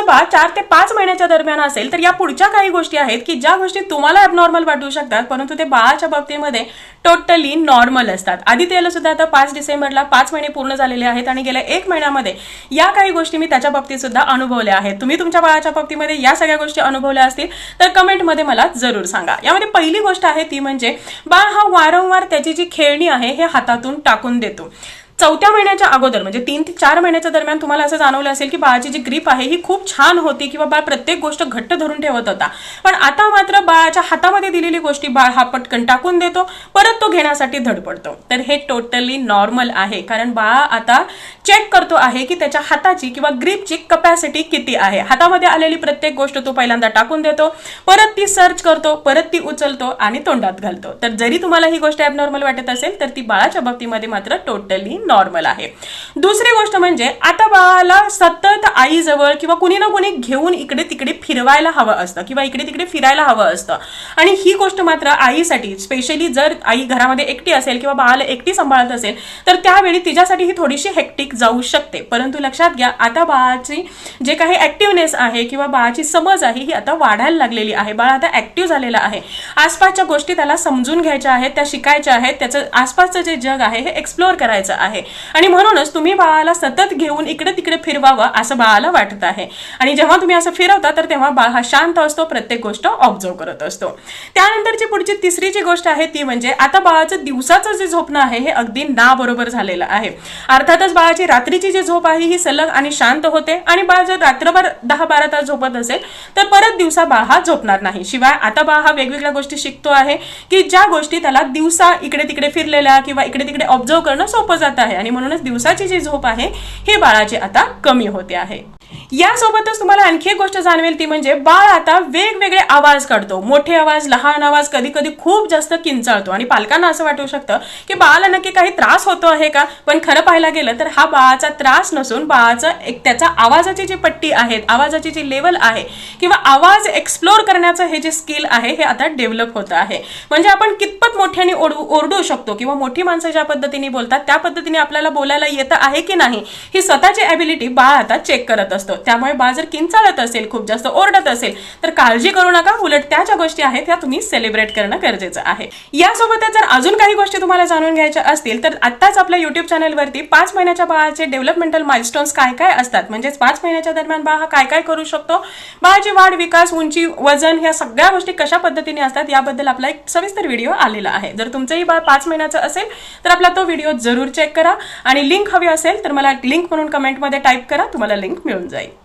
तुमचं बाळ चार ते पाच महिन्याच्या दरम्यान असेल तर या पुढच्या काही गोष्टी आहेत की ज्या गोष्टी तुम्हाला ॲबनॉर्मल वाटू शकतात परंतु ते बाळाच्या बाबतीमध्ये टोटली नॉर्मल असतात. आधी त्याला सुद्धा आता पाच डिसेंबरला पाच महिने पूर्ण झालेले आहेत आणि गेल्या एक महिन्यामध्ये या काही गोष्टी मी त्याच्या बाबतीत सुद्धा अनुभवल्या आहेत. तुम्ही तुमच्या बाळाच्या बाबतीमध्ये या सगळ्या गोष्टी अनुभवल्या असतील तर कमेंटमध्ये मला जरूर सांगा. यामध्ये पहिली गोष्ट आहे ती म्हणजे बाळ हा वारंवार त्याची जी खेळणी आहे हे हातातून टाकून देतो. चौथ्या महिन्याच्या अगोदर म्हणजे तीन ते चार महिन्याच्या दरम्यान तुम्हाला असं जाणवलं असेल की बाळाची जी ग्रीप आहे ही खूप छान होती किंवा बाळ प्रत्येक गोष्ट घट्ट धरून ठेवत होता. पण आता मात्र बाळाच्या हातामध्ये दिलेली गोष्टी बाळ हा पटकन टाकून देतो परत तो घेण्यासाठी धडपडतो तर हे टोटली नॉर्मल आहे कारण बाळ आता चेक करतो आहे की त्याच्या हाताची किंवा ग्रीपची कपॅसिटी किती आहे. हातामध्ये आलेली प्रत्येक गोष्ट तो पहिल्यांदा टाकून देतो परत ती सर्च करतो परत ती उचलतो आणि तोंडात घालतो. तर जरी तुम्हाला ही गोष्ट ॲबनॉर्मल वाटत असेल तर ती बाळाच्या बाबतीमध्ये मात्र टोटली नॉर्मल आहे. दुसरी गोष्ट म्हणजे आता बाळाला सतत आईजवळ किंवा कुणी ना कुणी घेऊन इकडे तिकडे फिरवायला हवं असतं किंवा इकडे तिकडे फिरायला हवं असतं. आणि ही गोष्ट मात्र आईसाठी स्पेशली जर आई घरामध्ये एकटी असेल किंवा बाळाला एकटी सांभाळत असेल तर त्यावेळी तिच्यासाठी ही थोडीशी हेक्टिक जाऊ शकते. परंतु लक्षात घ्या आता बाळाची जे काही ऍक्टिव्हनेस आहे किंवा बाळाची समज आहे ही आता वाढायला लागलेली आहे. बाळ आता ऍक्टिव्ह झालेला आहे. आसपासच्या गोष्टी त्याला समजून घ्यायच्या आहेत त्या शिकायच्या आहेत त्याचं आसपासचं जे जग आहे हे एक्सप्लोअर करायचं आहे. आणि म्हणूनच तुम्ही बाळाला सतत घेऊन इकडे तिकडे फिरवावं असं बाळाला वाटत आहे. आणि जेव्हा तुम्ही असं फिरवता तर तेव्हा बाळ हा शांत असतो प्रत्येक गोष्ट ऑब्झर्व करत असतो. त्यानंतरची पुढची तिसरी जी गोष्ट आहे ती म्हणजे आता बाळाचं दिवसाचं जे झोपणं आहे हे अगदी ना बरोबर झालेलं आहे. अर्थातच बाळाची रात्रीची जी झोप आहे ही सलग आणि शांत होते. आणि बाळ जर रात्रभर दहा बारा तास झोपत असेल तर परत दिवसा बाळ हा झोपणार नाही. शिवाय आता बाळ हा वेगवेगळ्या गोष्टी शिकतो आहे की ज्या गोष्टी त्याला दिवसा इकडे तिकडे फिरलेल्या किंवा इकडे तिकडे ऑब्झर्व करणं सोपं जात आहे. आणि म्हणूनच दिवसाची जी झोप आहे ही बाळाची आता कमी होते आहे. यासोबतच तुम्हाला आणखी एक गोष्ट जाणवेल ती म्हणजे बाळ आता वेगवेगळे आवाज काढतो. मोठे आवाज लहान आवाज कधी कधी खूप जास्त किंचाळतो. आणि पालकांना असं वाटू शकतं की बाळाला नक्की काही त्रास होतो आहे का? पण खरं पाहायला गेलं तर हा बाळाचा त्रास नसून बाळाचा एक त्याचा आवाजाची जी पट्टी आहे आवाजाची जी लेवल आहे किंवा आवाज एक्सप्लोर करण्याचं हे जे स्किल आहे हे आता डेव्हलप होत आहे. म्हणजे आपण कितपत मोठ्याने ओरडू ओरडू शकतो किंवा मोठी माणसं ज्या पद्धतीने बोलतात त्या पद्धतीने आपल्याला बोलायला येतं आहे की नाही ही स्वतःची ॲबिलिटी बाळ आता चेक करत असतो. त्यामुळे बाळ जर किंचाळत असेल खूप जास्त ओरडत असेल तर काळजी करू नका. उलट त्या ज्या गोष्टी आहेत त्या तुम्ही सेलिब्रेट करणं गरजेचं आहे. यासोबतच जर अजून काही गोष्टी तुम्हाला जाणून घ्यायच्या असतील तर आत्ताच आपल्या युट्यूब चॅनलवरती पाच महिन्याच्या बाळाचे डेव्हलपमेंटल माइलस्टोन्स काय काय असतात? म्हणजेच पाच महिन्याच्या दरम्यान बाळ हा काय काय करू शकतो? बाळाची वाढ विकास उंची वजन ह्या सगळ्या गोष्टी कशा पद्धतीने असतात याबद्दल आपला एक सविस्तर व्हिडिओ आलेला आहे. जर तुमचंही बाळ पाच महिन्याचं असेल तर आपला तो व्हिडिओ जरूर चेक करा. आणि लिंक हवी असेल तर मला लिंक म्हणून कमेंटमध्ये टाईप करा. तुम्हाला लिंक मिळून aí.